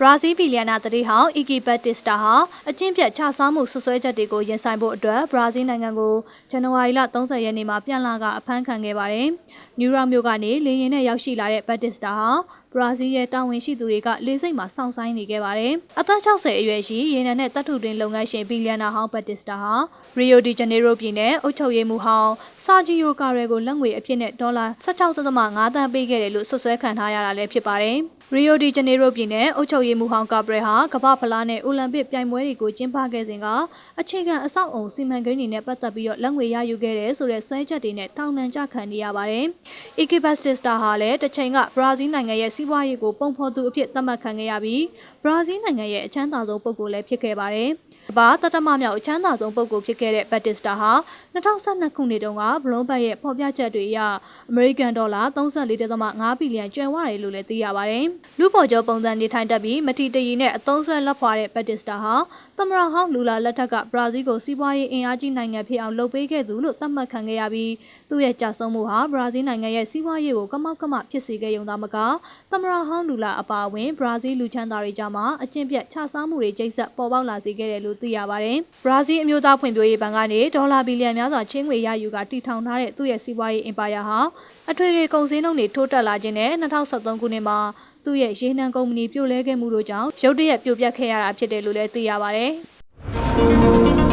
ဘရာဇီးဘီလီယံနာတတိဟောင်းအီကီဘတ်တစ်စတာဟာအကျင့်ပြတ်ခြစားမှုဆွဆွဲချက်တွေကိုရင်ဆိုင်ဖို့အတွက်ဘရာဇီးနိုင်ငံကိုဇန်နဝါရီလ30ရက်နေ့မှာပြန်လာကအဖမ်းခံခဲ့ပါတယ်။နယူးယောက်မြို့ကနေလေယာဉ်နဲ့ရောက်ရှိလာတဲ့ဘတ်တစ်စတာဟာဘရာဇီးရဲ့တာဝန်ရှိသူတွေကလေဆိပ်မှာစောင့်ဆိုင်းနေခဲ့ပါတယ်။အသက်60အရွယ်ရှိရေနံနဲ့တပ်ထုတွင်လုပ်ငန်းရှင်ဘီလီယံနာဟောင်းဘတ်တစ်စတာဟာရီယိုဒီဂျနေရိုပြည်နယ်အုပ်ချုပ်ရေးမှူးဟောင်းစာဂျီယိုကာရဲကိုလက်ငွေအဖြစ်နဲ့ဒေါ်လာ16.5သန်းပေးခဲ့တယ်လို့ဆွဆွဲခံထားရတာလည်းဖြစ်ပါတယ်။ ရီယိုဒီဂျနေရိုပြည်နယ်အုပ်ချုပ်ရေးမှူးဟောင်းကာပရဲဟာကမ္ဘာဖလားနဲ့အိုလံပစ်ပြိုင်ပွဲတွေကိုကျင်းပခဲ့စဉ်ကအခြေခံအဆောက်အုံစီမံကိန်းတွေနဲ့ပတ်သက်ပြီးတော့လက်ငွေရယူခဲ့တယ်ဆိုတဲ့စွဲချက်တွေနဲ့ထောင်ဒဏ်ကျခံနေရပါတယ်။ Ikebastista ဟာလည်းတစ်ချိန်ကဘရာဇီးနိုင်ငံရဲ့စီးပွားရေးကိုပုံဖော်သူအဖြစ်သတ်မှတ်ခံခဲ့ရပြီးဘရာဇီးနိုင်ငံရဲ့အချမ်းသာဆုံးပုဂ္ဂိုလ်လည်းဖြစ်ခဲ့ပါတယ်။ကမ္ဘာတတမမြောက်အချမ်းသာဆုံးပုဂ္ဂိုလ်ဖြစ်ခဲ့တဲ့ဘတ်တစ်စတာဟာ2012ခုနှစ်တုန်းကဘလွန်ဘတ်ရဲ့ဖော်ပြချက်တွေအရအမေရိကန်ဒေါ်လာ34.5ဘီလီယံကျွဲဝရတယ်လို့လည်းသိရပါတယ်။လူပေါ်ကျော်ပုံစံနေထိုင်တတ်ပြီးမတီတရီနဲ့အသုံးဆွဲလက်ဖွာတဲ့ဘတ်တစ်စတာဟာသမရဟောင်းလူလာလက်ထက်ကဘရာဇီးကိုစီးပွားရေးအင်အားကြီးနိုင်ငံဖြစ်အောင်လုပ်ပေးခဲ့သူလို့သတ်မှတ်ခံခဲ့ရပြီးသူ့ရဲ့ကြာဆုံးမှုဟာဘရာဇီးနိုင်ငံရဲ့စီးပွားရေးကိုကမောက်ကမဖြစ်စေခဲ့ရုံသာမကသမရဟောင်းလူလာအပါအဝင်ဘရာဇီးလူချမ်းသာတွေကြားမှာအကျင့်ပြတ်ခြစားမှုတွေကျိတ်ဆက်ပေါ်ပေါက်လာစေခဲ့တယ်လို့သိရပါတယ်။ဘရာဇီးအမျိုးသားဖွံ့ဖြိုးရေးဘဏ်ကနေဒေါ်လာဘီလီယံများစွာချင်းငွေရယူကတည်ထောင်ထားတဲ့သူ့ရဲ့စီးပွားရေးအင်ပါယာဟာအထွေထွေကုန်စည်နှုန်းတွေထိုးတက်လာခြင်းနဲ့2023ခုနှစ်မှာသူ့ရဲ့ရေနံကုမ္ပဏီပြိုလဲခဲ့မှုတို့ကြောင့်ရုတ်တရက်ပြိုပျက်ခဲ့ရတာဖြစ်တယ်လို့လည်းသိရပါတယ်။